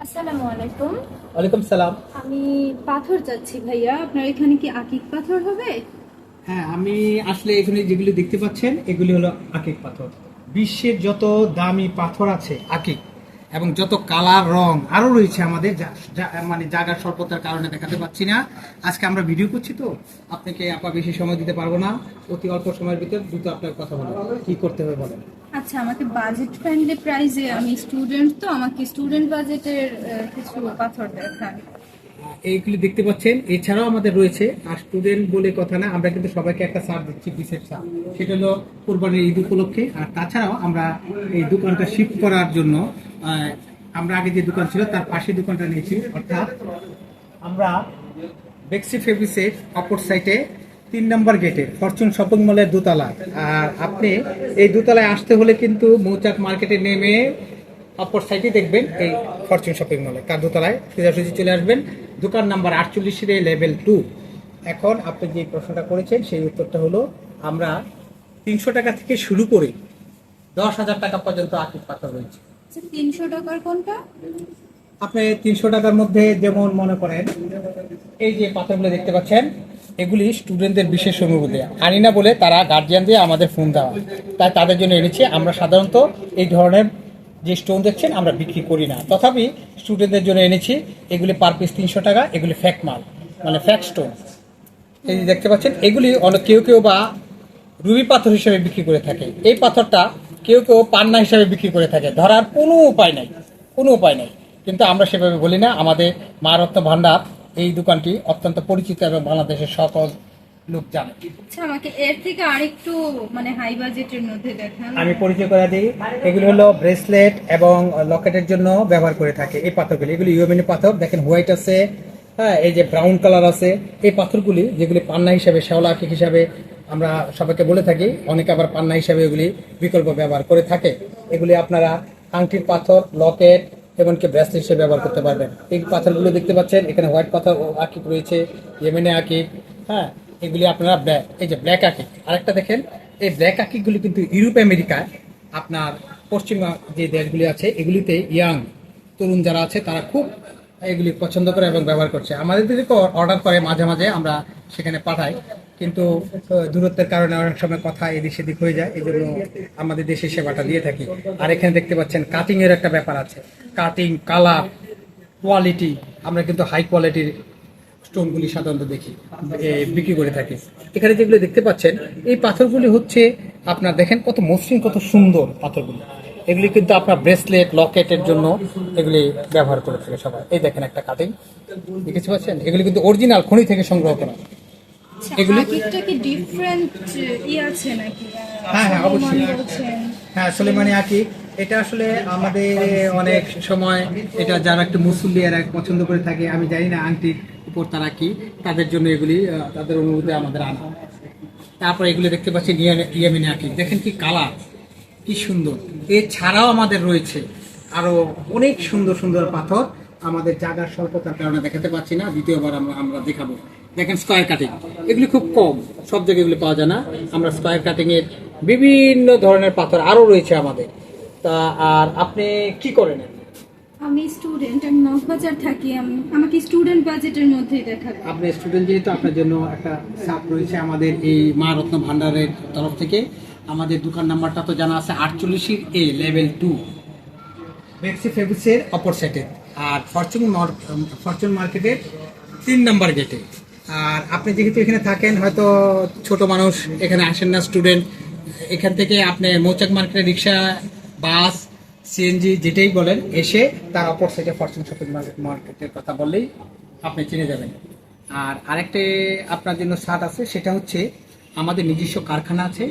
আসসালামু আলাইকুম। ওয়ালাইকুম সালাম। আমি পাথর চাচ্ছি ভাইয়া। আপনার এখানে কি আকিক পাথর হবে? হ্যাঁ আমি আসলে এখানে যেগুলি দেখতে পাচ্ছেন এগুলি হলো আকিক পাথর। বিশ্বের যত দামি পাথর আছে আকিক এবং যত কালার রং আরও রয়েছে আমাদের যা- যা- মানে জায়গার স্বল্পতার কারণে দেখাতে পাচ্ছি না। আজকে আমরা ভিডিও করছি তো আপনাকে আপা বেশি সময় দিতে পারব না। অতি অল্প সময়ের ভিতরে দ্রুত আপনার কথা বলেন কি করতে হবে বলেন? আচ্ছা আমাকে বাজেট ফ্রেন্ডলি প্রাইসে আমি স্টুডেন্ট তো, আমাকে স্টুডেন্ট বাজেটের কিছু পাথর দেখান। এইগুলি দেখতে পাচ্ছেন। এছাড়াও আমাদের রয়েছে, আর স্টুডেন্ট বলে কথা না, আমরা কিন্তু সবাইকে একটা সার দিচ্ছি, বিশেষ সার সেটা হলো কোরবানির ঈদ উপলক্ষে। আর তাছাড়াও আমরা এই দোকানটা শিফট করার জন্য আমরা আগে যে দোকান ছিল, তার পাশে দোকানটা নিয়েছি। অর্থাৎ আমরা বেক্সি ফেব্রিক্সের অপর সাইটে তিন নম্বর গেটে ফরচুন শপিং মলের দোতলা। আর আপনি এই দোতলায় আসতে হলে কিন্তু মৌচাক মার্কেটে নেমে অপর সাইডে দেখবেন এই ফরচুন শপিং মলে তার দোতলায়? সোজাসুজি চলে আসবেন। দোকান নাম্বার আটচল্লিশের লেভেল টু এখন আপনি যে প্রশ্নটা করেছেন সেই উত্তরটা হলো আমরা তিনশো টাকা থেকে শুরু করে দশ হাজার টাকা পর্যন্ত আকির পাতা রয়েছে। আচ্ছা তিনশো টাকার কোনটা? আপনি তিনশো টাকার মধ্যে যেমন মনে করেন এই যে পাথরগুলো দেখতে পাচ্ছেন এগুলি স্টুডেন্টদের বিশেষ অনুভূতি। আনি না বলে তারা গার্জিয়ান দিয়ে আমাদের ফোন দেওয়া। তাই তাদের জন্য এনেছি। আমরা সাধারণত এই ধরনের যে স্টোন দেখছেন, আমরা বিক্রি করি না। তথাপি স্টুডেন্টদের জন্য এনেছি। এগুলি পার পিস তিনশো টাকা, এগুলি ফ্যাক মাল মানে ফ্যাক স্টোন এই দেখতে পাচ্ছেন, এগুলি অনেক কেউ কেউ বা রুবি পাথর হিসেবে বিক্রি করে থাকে। এই পাথরটা কেউ কেউ পান্না হিসেবে বিক্রি করে থাকে। ধরার কোনো উপায় নাই। কোনো উপায় নাই। কিন্তু আমরা সেভাবে বলি না, আমাদের মা রত্ন ভান্ডার এই দোকানটি অত্যন্ত পরিচিত এবং বাংলাদেশের সকল লোক জানে। আচ্ছা আমাকে এর থেকে আরেকটু মানে হাই বাজেটের মধ্যে দেখান। আমি পরিচয় করে দিই এগুলো হলো ব্রেসলেট এবং লকেটের জন্য ব্যবহার করে থাকে এই পাথরগুলি। এগুলি ইউমিনি পাথর দেখেন হোয়াইট আছে হ্যাঁ এই যে ব্রাউন কালার আছে। এই পাথরগুলি যেগুলি পান্না হিসাবে শ্যাওলা আকিক হিসাবে আমরা সবাইকে বলে থাকি অনেকে আবার পান্না হিসাবে এগুলি বিকল্প ব্যবহার করে থাকে। এগুলি আপনারা আংটির পাথর লকেট এমনকি ব্রেসলেট হিসেবে ব্যবহার করতে পারবেন। এই পাথরগুলো দেখতে পাচ্ছেন, এখানে হোয়াইট পাথর আকিক রয়েছে ইয়েমেনে আকিক হ্যাঁ এগুলি আপনারা এই যে ব্ল্যাক আকিক আরেকটা দেখেন, এই ব্ল্যাক আকিকগুলি কিন্তু ইউরোপ আমেরিকায় আপনার পশ্চিমা যে দেশগুলি আছে, এগুলিতে ইয়াং তরুণ যারা আছে, তারা খুব এগুলি পছন্দ করে এবং ব্যবহার করছে। আমাদের দিকে অর্ডার করে মাঝে মাঝে আমরা সেখানে পাঠাই। কিন্তু দূরত্বের কারণে অনেক সময় কথা এদিক সেদিক হয়ে যায়, এই জন্য আমাদের দেশে সেবাটা দিয়ে থাকি। আর এখানে দেখতে পাচ্ছেন কাটিং এর একটা ব্যাপার আছে। কাটিং কালার কোয়ালিটি আমরা কিন্তু হাই কোয়ালিটির স্টোনগুলি সাধারণত দেখি বিক্রি করে থাকি। এখানে যেগুলো দেখতে পাচ্ছেন, এই পাথরগুলি হচ্ছে আপনার দেখেন কত মসৃণ, কত সুন্দর পাথরগুলি। এগুলি কিন্তু আপনার ব্রেসলেট লকেটের জন্য এগুলি ব্যবহার করে থাকে সবাই। এই দেখেন একটা কাটিং দেখেছি পাচ্ছেন? এগুলি কিন্তু অরিজিনাল খনি থেকে সংগ্রহ করা। এগুলি- আকিকটা কি ডিফারেন্ট ই আছে নাকি? হ্যাঁ, হ্যাঁ, অবশ্যই। হ্যাঁ সুলেমানি আকি। এটা আসলে আমাদের অনেক সময় এটা যারা একটু মুসল্লি এরা পছন্দ করে থাকে আমি জানি না আংটির উপর তারা কি তাদের জন্য এগুলি তাদের অনুভূতি আমাদের আনা। তারপর এগুলি দেখতে পাচ্ছি ইয়ে- ইয়ামিনি আকি। দেখেন কি কালার কি সুন্দর। এছাড়াও আমাদের রয়েছে আরও অনেক সুন্দর সুন্দর পাথর। আমাদের জায়গার স্বল্পতার কারণে দেখাতে পাচ্ছি না দ্বিতীয়বার আমরা আমরা দেখাবো। দেখেন স্কয়ার কাটিং এগুলি খুব কম সব জায়গায় এগুলি পাওয়া যায় না। আমরা স্কয়ার কাটিং এর বিভিন্ন ধরনের পাথর আরও রয়েছে আমাদের। তা আর আপনি কি করেন আমি স্টুডেন্ট আমি মগবাজার থাকি। আমি- আমাকে স্টুডেন্ট বাজেটের মধ্যেই দেখাবেন আপনি স্টুডেন্ট যেহেতু আপনার জন্য একটা সাপ রয়েছে আমাদের এই মা রত্ন ভান্ডারের তরফ থেকে। আমাদের দোকান নাম্বারটা তো জানা আছে আটচল্লিশের এ লেভেল টু বেক্সি ফেব্রিক্সের অপর সাইডে আর ফরচুন ফরচুন মার্কেটের তিন নাম্বার গেটে আর আপনি যেহেতু এখানে থাকেন, হয়তো ছোট মানুষ এখানে আসেন না স্টুডেন্ট এখান থেকে আপনি মৌচাক মার্কেটে রিক্সা, বাস সিএনজি যেটাই বলেন, এসে তার অপর সাইডে ফরচুন শপিং মার্কেট মার্কেটের কথা বললেই আপনি চিনে যাবেন। আর আরেকটা আপনার জন্য সাত আছে, সেটা হচ্ছে আমাদের নিজস্ব কারখানা আছে।